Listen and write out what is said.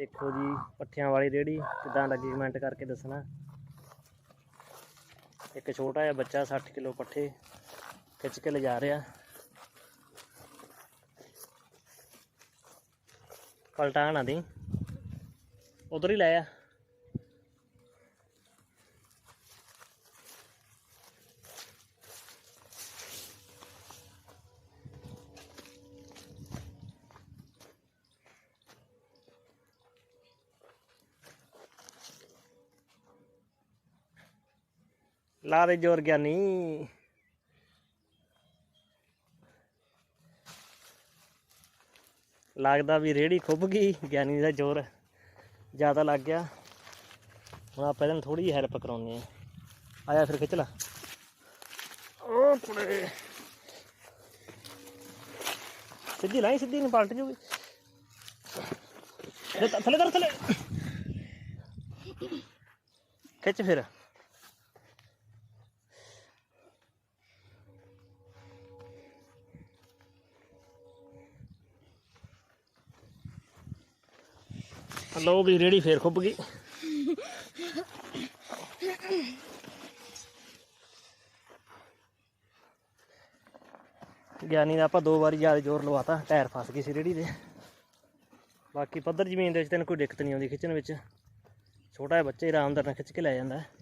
ਦੇਖੋ ਜੀ, ਪੱਠਿਆਂ ਵਾਲੀ ਰੇੜੀ ਕਿਦਾਂ ਲੱਗੀ ਕਮੈਂਟ ਕਰਕੇ ਦੱਸਣਾ। ਇੱਕ ਛੋਟਾ ਜਿਹਾ ਬੱਚਾ 60 ਕਿਲੋ ਪੱਠੇ ਖਿੱਚ ਕੇ ਲਿਜਾ ਰਿਹਾ। ਪਲਟਾ ਨਾ ਦੀ। ਉਧਰ ਹੀ ਲੈ ਆ। ਲਾ ਦੇ ਜੋਰ ਗਿਆਨੀ। ਲੱਗਦਾ ਵੀ ਰੇੜੀ ਖੁੱਭ ਗਈ ਗਿਆਨੀ ਦਾ ਜ਼ੋਰ ਜ਼ਿਆਦਾ ਲੱਗ ਗਿਆ। ਹੁਣ ਆਪਾਂ ਇਹਨਾਂ ਥੋੜੀ ਜਿਹੀ ਹੈਲਪ ਕਰਾਉਂਦੇ ਆ ਆਇਆ ਫਿਰ ਖਿੱਚ ਲਾ। ਉਹ ਕੁੜੇ। ਸਿੱਧੀ ਲਾਈ ਸਿੱਧੀ ਨਹੀਂ ਪਲਟ ਜੂਗੀ। ਥੱਲੇ ਕਰ ਥੱਲੇ। ਖਿੱਚ ਫਿਰ। ਲਓ ਵੀ ਰੇੜੀ ਫੇਰ ਖੁੱਬ ਗਈ। ਗਿਆਨੀ ਦਾ ਆਪਾਂ ਦੋ ਵਾਰੀ ਜ਼ਿਆਦਾ ਜ਼ੋਰ ਲਵਾਤਾ, ਟਾਇਰ ਫਸ ਗਈ ਸੀ ਰੇੜੀ ਦੇ। ਬਾਕੀ ਪੱਧਰ ਜ਼ਮੀਨ ਦੇ ਵਿੱਚ ਤੈਨੂੰ ਕੋਈ ਦਿੱਕਤ ਨਹੀਂ ਆਉਂਦੀ ਖਿੱਚਣ ਵਿੱਚ। ਛੋਟਾ ਜਿਹਾ ਬੱਚਾ ਹੀ ਆਰਾਮਦਾਰ ਨਾਲ ਖਿੱਚ ਕੇ ਲੈ ਜਾਂਦਾ। ਹੈ।